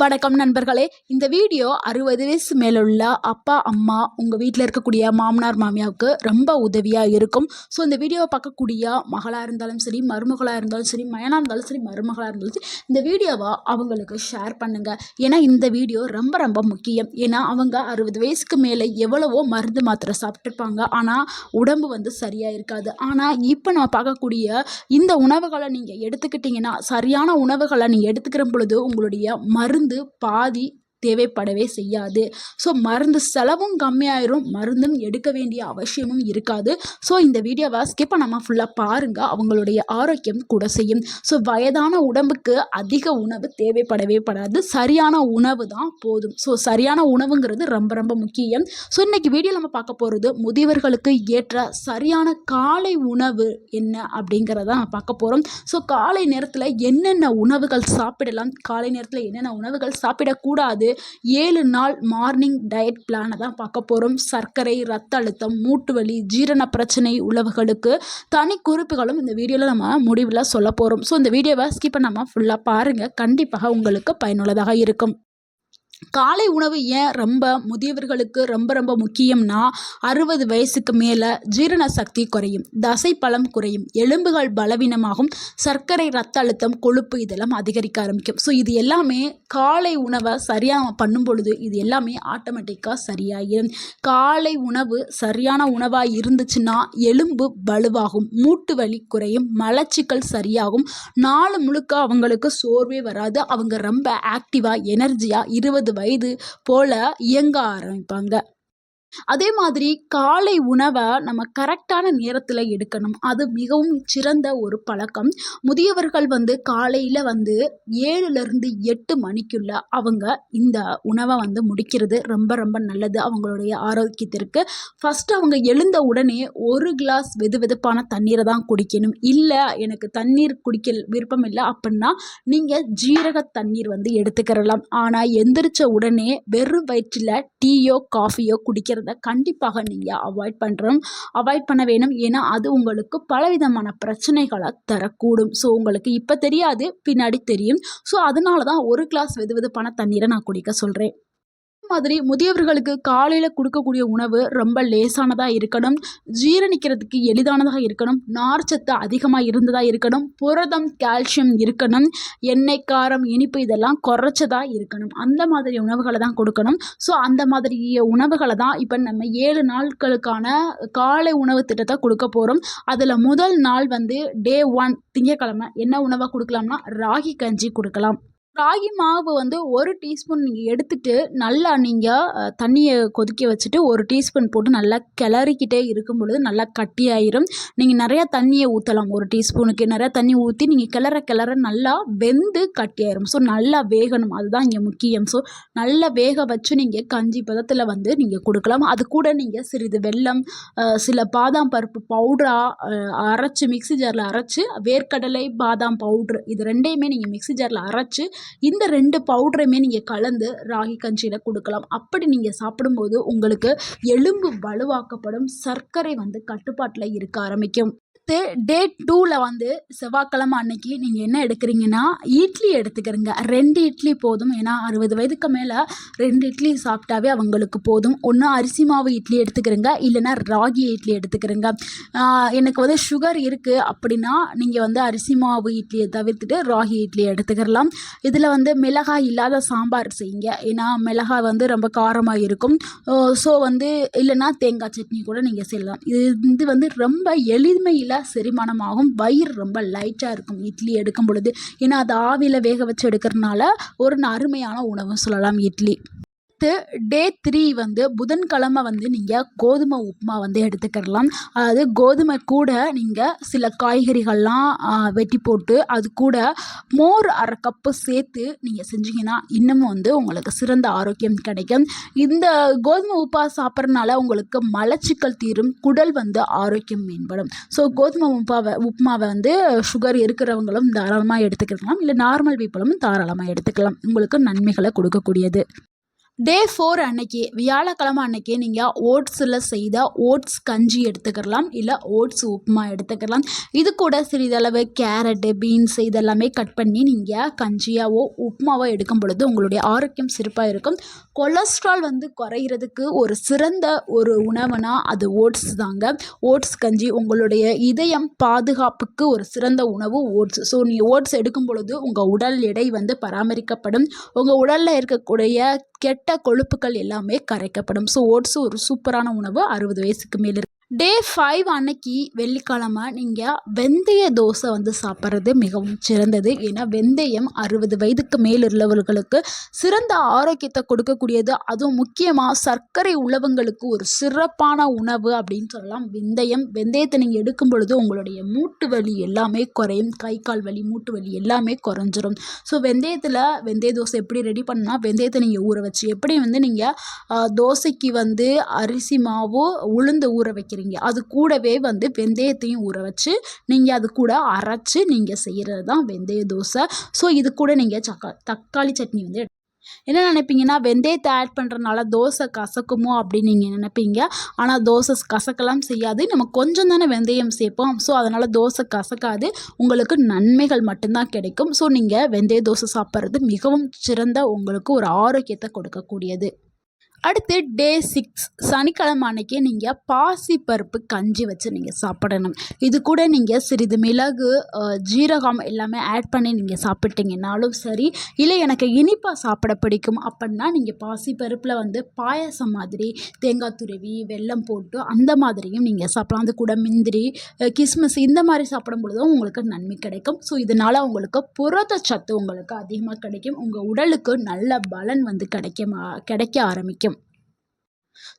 வணக்கம் நண்பர்களே இந்த வீடியோ அறுபது வயசு மேலுள்ள அப்பா அம்மா உங்கள் வீட்டில் இருக்கக்கூடிய மாமனார் மாமியாவுக்கு ரொம்ப உதவியாக இருக்கும். ஸோ இந்த வீடியோவை பார்க்கக்கூடிய மகளாக இருந்தாலும் சரி மருமகளாக இருந்தாலும் சரி மயனாக இருந்தாலும் சரி மருமகளாக இருந்தாலும் சரி இந்த வீடியோவை அவங்களுக்கு ஷேர் பண்ணுங்கள் ஏன்னா இந்த வீடியோ ரொம்ப ரொம்ப முக்கியம். ஏன்னா அவங்க அறுபது வயசுக்கு மேலே எவ்வளவோ மருந்து மாத்திரை சாப்பிட்ருப்பாங்க ஆனால் உடம்பு வந்து சரியாக இருக்காது. ஆனால் இப்போ நம்ம பார்க்கக்கூடிய இந்த உணவுகளை நீங்கள் எடுத்துக்கிட்டிங்கன்னா சரியான உணவுகளை நீங்கள் எடுத்துக்கிற பொழுது உங்களுடைய மருந்து பாதி தேவைப்படவே செய்யாது. ஸோ மருந்து செலவும் கம்மியாயிரும். மருந்தும் எடுக்க வேண்டிய அவசியமும் இருக்காது. ஸோ இந்த வீடியோவை ஸ்கிப் பண்ணாமல் ஃபுல்லாக பாருங்கள் அவங்களுடைய ஆரோக்கியம் கூட செய்யும். ஸோ வயதான உடம்புக்கு அதிக உணவு தேவைப்படவே படாது. சரியான உணவு தான் போதும். ஸோ சரியான உணவுங்கிறது ரொம்ப ரொம்ப முக்கியம். ஸோ இன்றைக்கி வீடியோ நம்ம பார்க்க போகிறது முதியவர்களுக்கு ஏற்ற சரியான காலை உணவு என்ன அப்படிங்கிறத நம்ம பார்க்க போகிறோம் ஸோ காலை நேரத்தில் என்னென்ன உணவுகள் சாப்பிடலாம்? காலை நேரத்தில் என்னென்ன உணவுகள் சாப்பிடக்கூடாது? ஏழு நாள் மார்னிங் டயட் பிளானை தான் பார்க்க போகிறோம் சர்க்கரை ரத்த அழுத்தம் மூட்டு வலி ஜீரண பிரச்சனை உள்ளவர்களுக்கு தனி குறிப்புகளும் இந்த வீடியோவில் நம்ம முடிவில் சொல்ல போகிறோம் ஸோ இந்த வீடியோவை ஸ்கிப் பண்ணாமல் ஃபுல்லாக பாருங்கள் கண்டிப்பாக உங்களுக்கு பயனுள்ளதாக இருக்கும். காலை உணவு ஏன் ரொம்ப முதியவர்களுக்கு ரொம்ப ரொம்ப முக்கியம்னா அறுபது வயசுக்கு மேலே ஜீரண சக்தி குறையும் தசைப்பழம் குறையும் எலும்புகள் பலவீனமாகும் சர்க்கரை ரத்த அழுத்தம் கொழுப்பு இதெல்லாம் அதிகரிக்க ஆரம்பிக்கும். ஸோ இது எல்லாமே காலை உணவை சரியாக பண்ணும் பொழுது இது எல்லாமே ஆட்டோமேட்டிக்காக சரியாகிடும் காலை உணவு சரியான உணவாக இருந்துச்சுன்னா எலும்பு வலுவாகும் மூட்டு வலி குறையும் மலச்சிக்கல் சரியாகும். நாலு முழுக்க அவங்களுக்கு சோர்வே வராது. அவங்க ரொம்ப ஆக்டிவாக எனர்ஜியாக இருபது வயது போல் இயங்க ஆரம்பிப்பாங்க. அதே மாதிரி காலை உணவை நம்ம கரெக்டான நேரத்தில் எடுக்கணும். அது மிகவும் சிறந்த ஒரு பழக்கம். முதியவர்கள் வந்து காலையில் வந்து ஏழுலேருந்து எட்டு மணிக்குள்ள அவங்க இந்த உணவை வந்து முடிக்கிறது ரொம்ப ரொம்ப நல்லது அவங்களுடைய ஆரோக்கியத்திற்கு. ஃபஸ்ட்டு அவங்க எழுந்த உடனே ஒரு கிளாஸ் வெது வெதுப்பான தண்ணீரை தான் குடிக்கணும். இல்லை எனக்கு தண்ணீர் குடிக்க விருப்பம் இல்லை அப்படின்னா நீங்கள் ஜீரக தண்ணீர் வந்து எடுத்துக்கிறலாம். ஆனால் எந்திரிச்ச உடனே வெறும் வயிற்றில் டீயோ காஃபியோ குடிக்கிறத கண்டிப்பாக நீங்கள் அவாய்ட் பண்ணுறோம் அவாய்ட் பண்ண வேணும். ஏன்னா அது உங்களுக்கு பலவிதமான பிரச்சனைகளை தரக்கூடும். ஸோ உங்களுக்கு இப்போ தெரியாது பின்னாடி தெரியும். ஸோ அதனால தான் ஒரு கிளாஸ் வெது வெதுப்பான தண்ணீரை நான் குடிக்க சொல்கிறேன் மாதிரி முதியவர்களுக்கு காலையில் கொடுக்கக்கூடிய உணவு ரொம்ப லேசானதாக இருக்கணும். ஜீரணிக்கிறதுக்கு எளிதானதாக இருக்கணும். நார்ச்சத்து அதிகமாக இருந்ததாக இருக்கணும். புரதம் கால்சியம் இருக்கணும். எண்ணெய் காரம் இனிப்பு இதெல்லாம் குறைச்சதாக இருக்கணும். அந்த மாதிரி உணவுகளை தான் கொடுக்கணும். ஸோ அந்த மாதிரி உணவுகளை தான் இப்போ நம்ம ஏழு நாட்களுக்கான காலை உணவு திட்டத்தை கொடுக்க போகிறோம் அதில் முதல் நாள் வந்து டே ஒன் திங்கக்கிழமை என்ன உணவாக கொடுக்கலாம்னா? ராகி கஞ்சி கொடுக்கலாம். ராகி மாவு வந்து ஒரு டீஸ்பூன் நீங்கள் எடுத்துட்டு நல்லா நீங்கள் தண்ணியை கொதிக்க வச்சுட்டு ஒரு டீஸ்பூன் போட்டு நல்லா கிளறிக்கிட்டே இருக்கும் பொழுது நல்லா கட்டியாயிரும். நீங்கள் நிறையா தண்ணியை ஊற்றலாம் ஒரு டீஸ்பூனுக்கு. நிறையா தண்ணி ஊற்றி நீங்கள் கிளற கிளற நல்லா வெந்து கட்டியாயிரும். ஸோ நல்லா வேகணும். அதுதான் இங்கே முக்கியம். ஸோ நல்லா வேக வச்சு நீங்கள் கஞ்சி பதத்தில் வந்து நீங்கள் கொடுக்கலாம். அது கூட நீங்கள் சிறிது வெல்லம் சில பாதாம் பருப்பு பவுடராக அரைச்சி மிக்ஸி ஜாரில் அரைச்சி வேர்க்கடலை பாதாம் பவுட்ரு இது ரெண்டையுமே நீங்கள் மிக்ஸி ஜாரில் அரைச்சி இந்த ரெண்டு பவுடருமே நீங்கள் கலந்து ராகி கஞ்சியில் கொடுக்கலாம். அப்படி நீங்கள் சாப்பிடும்போது உங்களுக்கு எலும்பு வலுவாக்கப்படும் சர்க்கரை வந்து கட்டுப்பாட்டில் இருக்க ஆரம்பிக்கும். அடுத்து டே டூவில் வந்து செவ்வாய்க்கிழமை அன்னைக்கு நீங்கள் என்ன எடுக்கிறீங்கன்னா இட்லி எடுத்துக்கிறீங்க. ரெண்டு இட்லி போதும். ஏன்னா அறுபது வயதுக்கு மேலே ரெண்டு இட்லி சாப்பிட்டாவே அவங்களுக்கு போதும். ஒன்று அரிசி மாவு இட்லி எடுத்துக்கிறீங்க. இல்லைன்னா ராகி இட்லி எடுத்துக்கிறீங்க. எனக்கு வந்து சுகர் இருக்குது அப்படின்னா நீங்கள் வந்து அரிசி மாவு இட்லியை தவிர்த்துட்டு ராகி இட்லி எடுத்துக்கிறலாம் இதில் வந்து மிளகாய் இல்லாத சாம்பார் செய்யுங்க. ஏன்னா மிளகாய் வந்து ரொம்ப காரமாக இருக்கும். ஸோ வந்து இல்லைன்னா தேங்காய் சட்னி கூட நீங்கள் செய்யலாம். இது இது வந்து ரொம்ப எளிமையில் செரிமானமாகும். வயிறு ரொம்ப லைட்டாக இருக்கும். இட்லி எடுக்கும் பொழுது ஏன்னா அது ஆவியில் வேக வச்சு எடுக்கிறதுனால ஒரு அருமையான உணவு சொல்லலாம் இட்லி. அடுத்து டே த்ரீ வந்து புதன்கிழமை வந்து நீங்கள் கோதுமை உப்புமா வந்து எடுத்துக்கிடலாம். அதாவது கோதுமை கூட நீங்கள் சில காய்கறிகள்லாம் வெட்டி போட்டு அது கூட மோர் அரை கப்பு சேர்த்து நீங்கள் செஞ்சீங்கன்னா இன்னமும் வந்து உங்களுக்கு சிறந்த ஆரோக்கியம் கிடைக்கும். இந்த கோதுமை உப்பா சாப்பிட்றதுனால உங்களுக்கு மலச்சிக்கல் தீரும் குடல் வந்து ஆரோக்கியம் மேம்படும். ஸோ கோதுமை உப்பாவை உப்புமாவை வந்து சுகர் இருக்கிறவங்களும் தாராளமாக எடுத்துக்கலாம் இல்லை நார்மல் பீப்புளும் தாராளமாக எடுத்துக்கலாம். உங்களுக்கு நன்மைகளை கொடுக்கக்கூடியது. டே ஃபோர் அன்னைக்கு வியாழக்கிழமை அன்னைக்கு நீங்கள் ஓட்ஸில் செய்த ஓட்ஸ் கஞ்சி எடுத்துக்கலாம் இல்லை ஓட்ஸ் உப்புமா எடுத்துக்கலாம். இது கூட சிறிதளவு கேரட்டு பீன்ஸ் இதெல்லாமே கட் பண்ணி நீங்கள் கஞ்சியாவோ உப்புமாவோ எடுக்கும் பொழுது உங்களுடைய ஆரோக்கியம் சிறப்பாக இருக்கும். கொலஸ்ட்ரால் வந்து குறையிறதுக்கு ஒரு சிறந்த ஒரு உணவுனா அது ஓட்ஸ் தாங்க. ஓட்ஸ் கஞ்சி உங்களுடைய இதயம் பாதுகாப்புக்கு ஒரு சிறந்த உணவு ஓட்ஸ் ஸோ நீங்கள் ஓட்ஸ் எடுக்கும் பொழுது உங்கள் உடல் எடை வந்து பராமரிக்கப்படும். உங்கள் உடலில் இருக்கக்கூடிய கெட்ட கொழுப்புகள் எல்லாமே கரைக்கப்படும். ஸோ ஓட்ஸ் ஒரு சூப்பரான உணவு. அறுபது வயசுக்கு மேலே இருக்கு டே ஃபைவ் அன்னைக்கு வெள்ளிக்கிழமை நீங்கள் வெந்தய தோசை வந்து சாப்பிட்றது மிகவும் சிறந்தது. ஏன்னா வெந்தயம் அறுபது வயதுக்கு மேல் உள்ளவர்களுக்கு சிறந்த ஆரோக்கியத்தை கொடுக்கக்கூடியது. அதுவும் முக்கியமாக சர்க்கரை உள்ளவங்களுக்கு ஒரு சிறப்பான உணவு அப்படின்னு சொல்லலாம். வெந்தயம் வெந்தயத்தை நீங்கள் எடுக்கும் பொழுது உங்களுடைய மூட்டு வலி எல்லாமே குறையும். கை கால் வலி மூட்டு வலி எல்லாமே குறைஞ்சிரும். ஸோ வெந்தயத்தில் வெந்தய தோசை எப்படி ரெடி பண்ணால் வெந்தயத்தை நீங்கள் ஊற வச்சு எப்படி வந்து நீங்கள் தோசைக்கு வந்து அரிசி மாவு உளுந்து ஊற வைக்கிறீங்க. அது கூடவே வந்து வெந்தயத்தையும் ஊற வச்சு நீங்கள் அது கூட அரைச்சி நீங்கள் செய்கிறது தான் வெந்தய தோசை. ஸோ இது கூட நீங்கள் சக்கா தக்காளி சட்னி வந்து என்ன நினைப்பீங்கன்னா வெந்தயத்தை ஆட் பண்ணுறதுனால தோசை கசக்குமோ அப்படின்னு நீங்கள் நினைப்பீங்க. ஆனால் தோசை கசக்கலாம் செய்யாது. நம்ம கொஞ்சம் தானே வெந்தயம் சேர்ப்போம். ஸோ அதனால் தோசை கசக்காது. உங்களுக்கு நன்மைகள் மட்டும்தான் கிடைக்கும். ஸோ நீங்கள் வெந்தய தோசை சாப்பிட்றது மிகவும் சிறந்த உங்களுக்கு ஒரு ஆரோக்கியத்தை கொடுக்கக்கூடியது. அடுத்து டே சிக்ஸ் சனிக்கிழமை அன்னைக்கு நீங்கள் பாசிப்பருப்பு கஞ்சி வச்சு நீங்கள் சாப்பிடணும். இது கூட நீங்கள் சிறிது மிளகு ஜீரகம் எல்லாமே ஆட் பண்ணி நீங்கள் சாப்பிட்டீங்கன்னாலும் சரி இல்லை எனக்கு இனிப்பாக சாப்பிட பிடிக்கும் அப்படின்னா நீங்கள் பாசிப்பருப்பில் வந்து பாயசம் மாதிரி தேங்காய் துருவி வெல்லம் போட்டு அந்த மாதிரியும் நீங்கள் சாப்பிடலாம். அது கூட முந்திரி கிஸ்மிஸ் இந்த மாதிரி சாப்பிடும் பொழுதும் உங்களுக்கு நன்மை கிடைக்கும். ஸோ இதனால் உங்களுக்கு புரத சத்து உங்களுக்கு அதிகமாக கிடைக்கும். உங்கள் உடலுக்கு நல்ல பலன் வந்து கிடைக்க கிடைக்க ஆரம்பிக்கும்.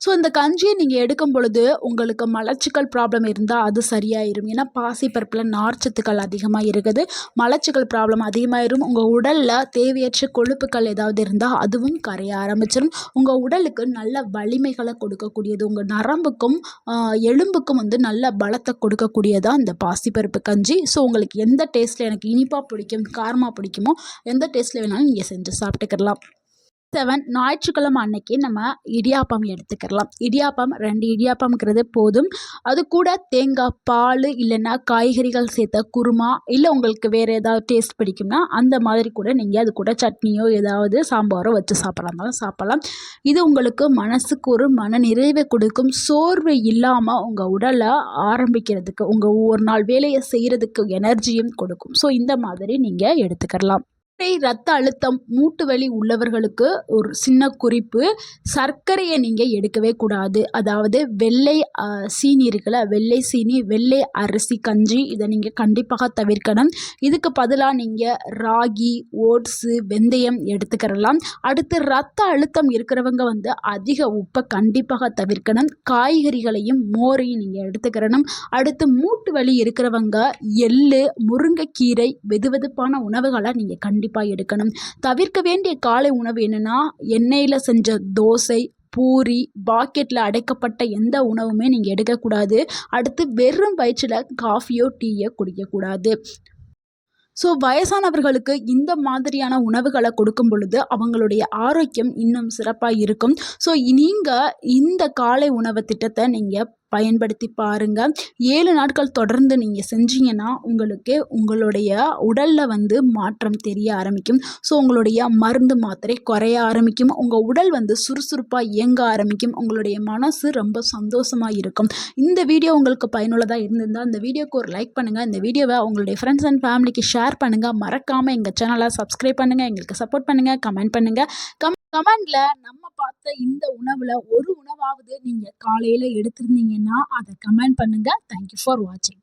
ஸோ இந்த கஞ்சியை நீங்கள் எடுக்கும் பொழுது உங்களுக்கு மலச்சிக்கல் ப்ராப்ளம் இருந்தால் அது சரியாயிரும். ஏன்னா பாசிப்பருப்பில் நார்ச்சத்துக்கள் அதிகமாக இருக்குது. மலச்சிக்கல் ப்ராப்ளம் அதிகமாயிரும். உங்கள் உடலில் தேவையற்ற கொழுப்புகள் ஏதாவது இருந்தால் அதுவும் கரைய ஆரம்பிச்சிடும் உங்கள் உடலுக்கு நல்ல வலிமைகளை கொடுக்கக்கூடியது உங்கள் நரம்புக்கும் எலும்புக்கும் வந்து நல்ல பலத்தை கொடுக்கக்கூடியதாக இந்த பாசிப்பருப்பு கஞ்சி. ஸோ உங்களுக்கு எந்த டேஸ்ட்டில் எனக்கு இனிப்பாக பிடிக்கும் காரமாக பிடிக்குமோ எந்த டேஸ்ட்டில் வேணாலும் நீங்கள் செஞ்சு சாப்பிட்டுக்கலாம். செவன் ஞாயிற்றுக்கிழமை அன்னைக்கு நம்ம இடியாப்பம் எடுத்துக்கலாம். இடியாப்பம் ரெண்டு இடியாப்பம்ங்கிறது போதும். அது கூட தேங்காய் பால் இல்லைன்னா காய்கறிகள் சேர்த்த குருமா இல்லை உங்களுக்கு வேறு ஏதாவது டேஸ்ட் பிடிக்கும்னா அந்த மாதிரி கூட நீங்கள் அது கூட சட்னியோ ஏதாவது சாம்பாரோ வச்சு சாப்பிட்றதாலும் சாப்பிட்லாம். இது உங்களுக்கு மனசுக்கு ஒரு மன நிறைவை கொடுக்கும். சோர்வு இல்லாமல் உங்கள் உடலை ஆரம்பிக்கிறதுக்கு உங்கள் ஒவ்வொரு நாள் வேலையை செய்கிறதுக்கு எனர்ஜியும் கொடுக்கும். ஸோ இந்த மாதிரி நீங்கள் எடுத்துக்கலாம். ரத்த அழுத்தம் மூட்டு வலி உள்ளவர்களுக்கு ஒரு சின்ன குறிப்பு. சர்க்கரையை நீங்கள் எடுக்கவே கூடாது. அதாவது வெள்ளை சீனி இருக்குல்ல வெள்ளை சீனி வெள்ளை அரிசி கஞ்சி இதை நீங்கள் கண்டிப்பாக தவிர்க்கணும். இதுக்கு பதிலாக நீங்கள் ராகி ஓட்ஸு வெந்தயம் எடுத்துக்கிறலாம் அடுத்து ரத்த அழுத்தம் இருக்கிறவங்க வந்து அதிக உப்பை கண்டிப்பாக தவிர்க்கணும். காய்கறிகளையும் மோரையும் நீங்கள் எடுத்துக்கிறணும் அடுத்து மூட்டு வலி இருக்கிறவங்க எள்ளு முருங்கைக்கீரை வெதுவெதுப்பான உணவுகளை நீங்கள் கண்டிப்பாக கண்டிப்பாக எடுக்கணும். தவிர்க்க வேண்டிய காலை உணவு என்னென்னா எண்ணெயில் செஞ்ச தோசை பூரி பாக்கெட்டில் அடைக்கப்பட்ட எந்த உணவுமே நீங்கள் எடுக்கக்கூடாது. அடுத்து வெறும் வயிற்றில் காஃபியோ டீயோ குடிக்கக்கூடாது. ஸோ வயசானவர்களுக்கு இந்த மாதிரியான உணவுகளை கொடுக்கும் பொழுது அவங்களுடைய ஆரோக்கியம் இன்னும் சிறப்பாக இருக்கும். ஸோ நீங்கள் இந்த காலை உணவு திட்டத்தை நீங்கள் பயன்படுத்தி பாருங்கள் ஏழு நாட்கள் தொடர்ந்து நீங்கள் செஞ்சீங்கன்னா உங்களுக்கு உங்களுடைய உடலில் வந்து மாற்றம் தெரிய ஆரம்பிக்கும். ஸோ உங்களுடைய மருந்து மாத்திரை குறைய ஆரம்பிக்கும். உங்கள் உடல் வந்து சுறுசுறுப்பாக இயங்க ஆரம்பிக்கும். உங்களுடைய மனசு ரொம்ப சந்தோஷமாக இருக்கும். இந்த வீடியோ உங்களுக்கு பயனுள்ளதாக இருந்திருந்தால் இந்த வீடியோக்கு ஒரு லைக் பண்ணுங்கள் இந்த வீடியோவை உங்களுடைய ஃப்ரெண்ட்ஸ் அண்ட் ஃபேமிலிக்கு ஷேர் பண்ணுங்கள் மறக்காமல் எங்கள் சேனலை சப்ஸ்கிரைப் பண்ணுங்கள் எங்களுக்கு சப்போர்ட் பண்ணுங்கள் கமெண்ட் பண்ணுங்கள் கம் கமெண்ட்ல நம்ம பார்த்த இந்த உணவுல ஒரு உணவாவது நீங்க காலையில எடுத்திருந்தீங்கன்னா அதை கமெண்ட் பண்ணுங்க. தேங்க்யூ ஃபார் வாட்சிங்